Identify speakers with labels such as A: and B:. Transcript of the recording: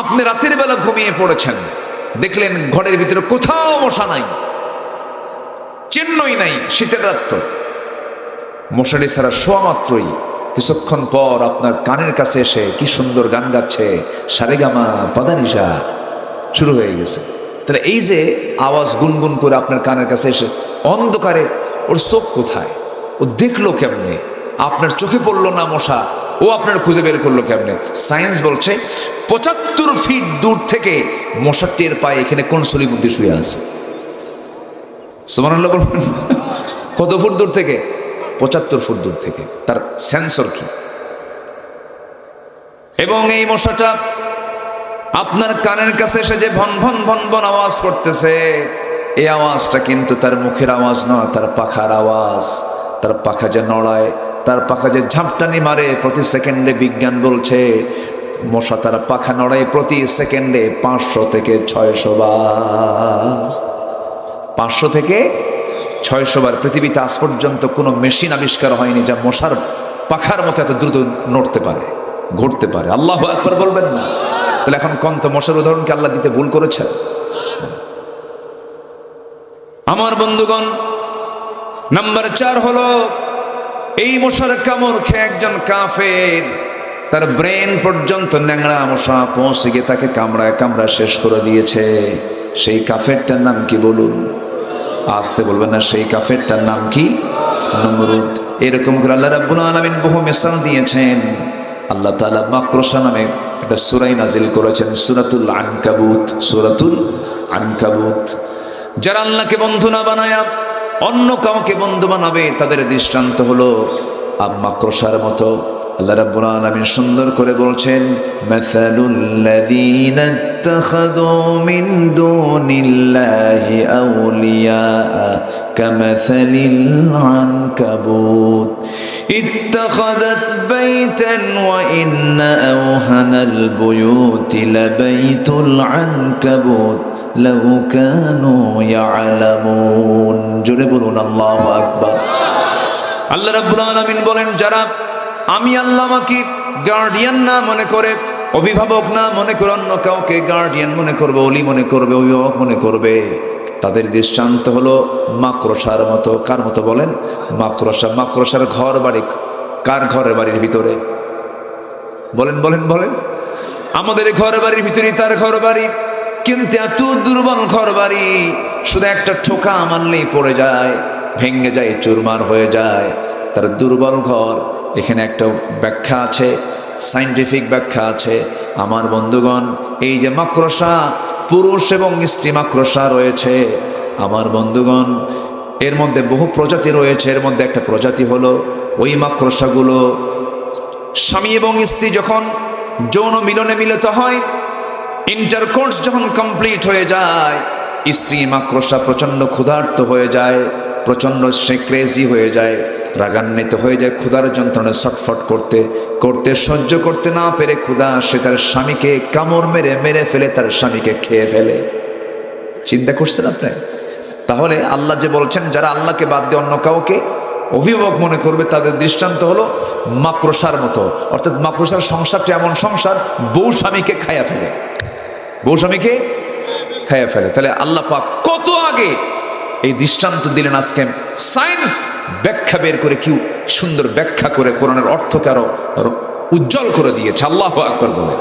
A: আপনি রাতের বেলা ঘুমিয়ে পড়েছেন। দেখলেন ঘরের ভিতরে কোথাও মশা নাই। চিহ্নই নাই, শীতের রাত্র মশারি ছাড়া শোয়া মাত্রই কিছুক্ষণ পর আপনার কানের কাছে এসে কি সুন্দর গান গাচ্ছে সারেগামা পাদানিসা শুরু হয়ে গেছে। তাহলে এই যে আওয়াজ গুনগুন করে আপনার কানের কাছে এসে অন্ধকারে, ওর চোখ কোথায়? ও দেখল কেমনে? আপনার চোখে পড়ল না মশা ও আপনার খুঁজে বের করল কেমনে? সায়েন্স বলছে, পঁচাত্তর ফিট দূর থেকে মশা টের পায় এখানে কোন সলি বুদ্ধি শুয়ে আছে। সুমানুল্লাহ বলবেন। কত ফুট দূর থেকে? পঁচাত্তর ফুট দূর থেকে। তার সেন্সর কি? এবং এই মশাটা আপনার কানের কাছে এসে যে ভন ভন ভন ভন আওয়াজ করতেছে, এই আওয়াজটা কিন্তু তার মুখের আওয়াজ নয়, তার পাখার আওয়াজ। তার পাখা যে নড়ায় তার পাখা যে ঝাপটানি মারে, প্রতি সেকেন্ডে বিজ্ঞান বলছে, মশা তার পাখা নড়ায় প্রতি সেকেন্ডে পাঁচশো থেকে ছয়শো বার। পাঁচশো থেকে ছয়শো বার। পৃথিবীতে আজ পর্যন্ত কোনো মেশিন আবিষ্কার হয়নি যা মশার পাখার মতো এত দ্রুত নড়তে পারে, ঘুরতে পারে। আল্লাহ একবার বলবেন না। তাহলে এখন কন্ত মশার উদাহরণকে আল্লাহ দিতে ভুল করেছেন? আমার বন্ধুগণ, নাম্বার চার হলো এই মশার কামড় খেয়ে একজন কাফের, তার ব্রেন পর্যন্ত ন্যাংরা মশা পৌঁছে গিয়ে তাকে কামড়ায় কামড়া শেষ করে দিয়েছে। সেই কাফেরটার নাম কি বলুন? আসতে বলবেন না, সেই কাফেরটার নাম কি? নমরুদ। এরকম করে আল্লাহ রাব্বুল আলামিন বহু মিসাল দিয়েছেন। আল্লাহ তাআলা মাকরসা নামে একটা সূরাই নাজিল করেছেন, সূরাতুল আনকাবুত সূরাতুল আনকাবুত। যারা আল্লাহকে বন্ধু না বানায়া অন্য কাউকে বন্ধু বানাবে তাদের দৃষ্টান্ত হলো মাকড়সার মতো আল্লাহ রাব্বুল আলামিন সুন্দর করে বলছেন মাসালুল লাযীনা ইত্তাখাযু মিন দুনিল্লাহি আউলিয়া কামাসালিল আনকাবুত اتخذت بيتا وإن أوهن البيوت لبيت العنكبوت لو كانوا يعلمون জোরে বলুন আল্লাহু আকবার আল্লাহ রাব্বুল আলামিন বলেন যারা আমি আল্লাহ আমাকে গার্ডিয়ান না মনে করে অভিভাবক না মনে করে অন্য কাউকে গার্ডিয়ান মনে করবে অলি মনে করবে অভিভাবক মনে করবে তাদের দৃষ্টান্ত হলো মাকড়সার মতো কার মতো বলেন মাকড়সা মাকড়সার ঘর বাড়ি কার ঘরের বাড়ির ভিতরে বলেন বলেন বলেন আমাদের ঘর বাড়ির ভিতরে তার ঘর বাড়ি কিন্তু এত দুর্বল ঘর বাড়ি শুধু একটা ঠোকা মারলেই পড়ে যায়, ভেঙে যায়, চুরমার হয়ে যায়। তার দুর্বল ঘর, এখানে একটা ব্যাখ্যা আছে সাইন্টিফিক ব্যাখ্যা আছে। আমার বন্ধুগণ, এই যে মাকড়সা, পুরুষ এবং স্ত্রী মাকড়সা রয়েছে। আমার বন্ধুগণ, এর মধ্যে বহু প্রজাতি রয়েছে। এর মধ্যে একটা প্রজাতি হলো ওই মাকড়সাগুলো। স্বামী এবং স্ত্রী যখন যৌন মিলনে মিলিত হয় ইন্টারকোর্স যখন কমপ্লিট হয়ে যায়, স্ত্রী মাকড়সা প্রচণ্ড ক্ষুধার্ত হয়ে যায়, প্রচণ্ড সে ক্রেজি হয়ে যায়, রাগান্বিত হয়ে যায়, ক্ষুধার যন্ত্রণা ছটফট করতে করতে, সহ্য করতে না পেরে ক্ষুধা সে তার স্বামীকে, কামড় মেরে মেরে ফেলে তার স্বামীকে খেয়ে ফেলে। চিন্তা করছেন আপনি? তাহলে আল্লাহ যে বলছেন, যারা আল্লাহকে বাদ দিয়ে অন্য কাউকে অভিভাবক মনে করবে, তাদের দৃষ্টান্ত হলো মাকড়সার মতো। অর্থাৎ মাকড়সার সংসারটা এমন সংসার, বউ স্বামীকে খাইয়া ফেলে। বউ স্বামীকে খাইয়া ফেলে। তাহলে আল্লাহ পাক কত আগে এই দৃষ্টান্ত দিলেন আজকে। সায়েন্স ব্যাখ্যা বের করে কি সুন্দর ব্যাখ্যা করে কোরআনের অর্থকে আরও উজ্জ্বল করে দিয়েছে। আল্লাহ আকবর বলে।